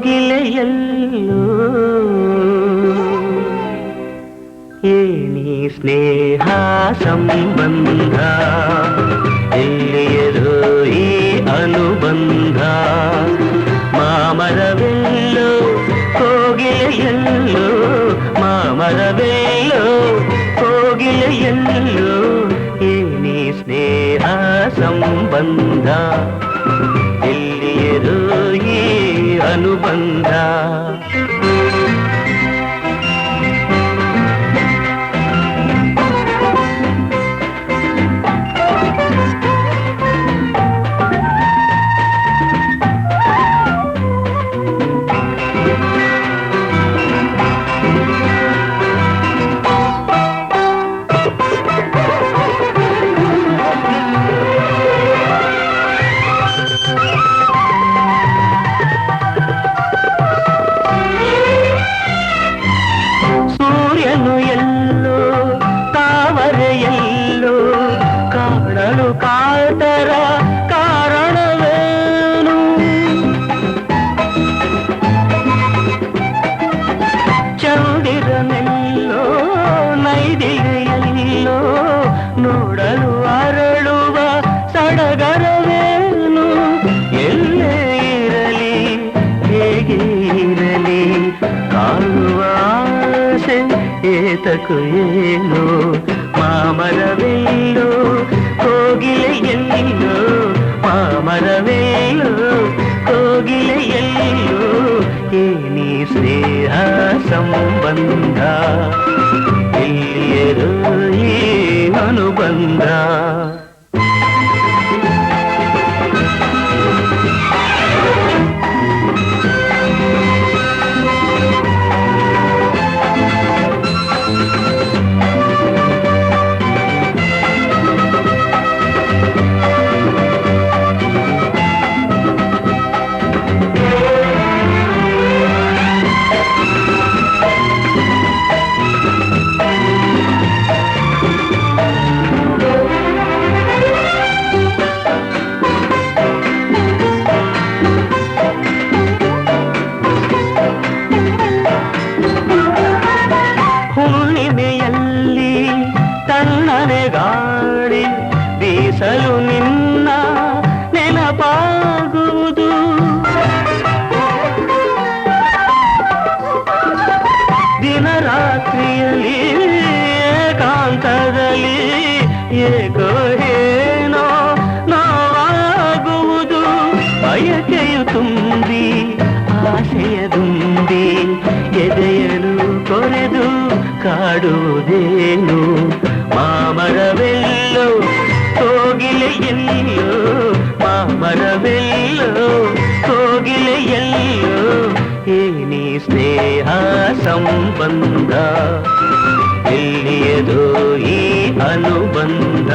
ಕೋಗಿಲೆಯಲ್ಲೋ ಏನಿ ಸ್ನೇಹ ಸಂಬಂಧ ಎಲ್ಲಿಯದು ಈ ಅನುಬಂಧ ಮಾಮರವೆಲ್ಲೋ ಕೋಗಿಲೆಯಲ್ಲೋ ಮಾಮರವೆಲ್ಲೋ ಕೋಗಿಲೆಯಲ್ಲೋ ಏನಿ ಸ್ನೇಹ ಸಂಬಂಧ ಆಸೆ ಏತಕು ಏನು ಮಾಮರವೆಲ್ಲೋ ಕೋಗಿಲೆಯಲ್ಲೋ ಮಾಮರವೆಲ್ಲೋ ಕೋಗಿಲೆಯಲ್ಲೋ ಏನಿ ಸ್ನೇಹ ಸಂಬಂಧ ಬೀಸಲು ನಿನ್ನ ನೆನಪಾಗುವುದು ದಿನರಾತ್ರಿಯಲ್ಲಿ ಏಕಾಂತದಲ್ಲಿ ಏಕೋ ಏನೋ ನೋವಾಗುವುದು ಬಯಕೆಯು ತುಂಬಿ ಆಸೆಯ ದುಂಬಿ ಎದೆಯಲು ಕೊರೆದು ಕಾಡುವುದೇನು ಮಾಮರವೆಲ್ಲೋ ಕೋಗಿಲೆಯಲ್ಲೋ ಮಾಮರವೆಲ್ಲೋ ಕೋಗಿಲೆಯಲ್ಲೋ ಏನಿ ಸ್ನೇಹ ಸಂಬಂಧ ಎಲ್ಲಿಯದೋ ಈ ಅನುಬಂಧ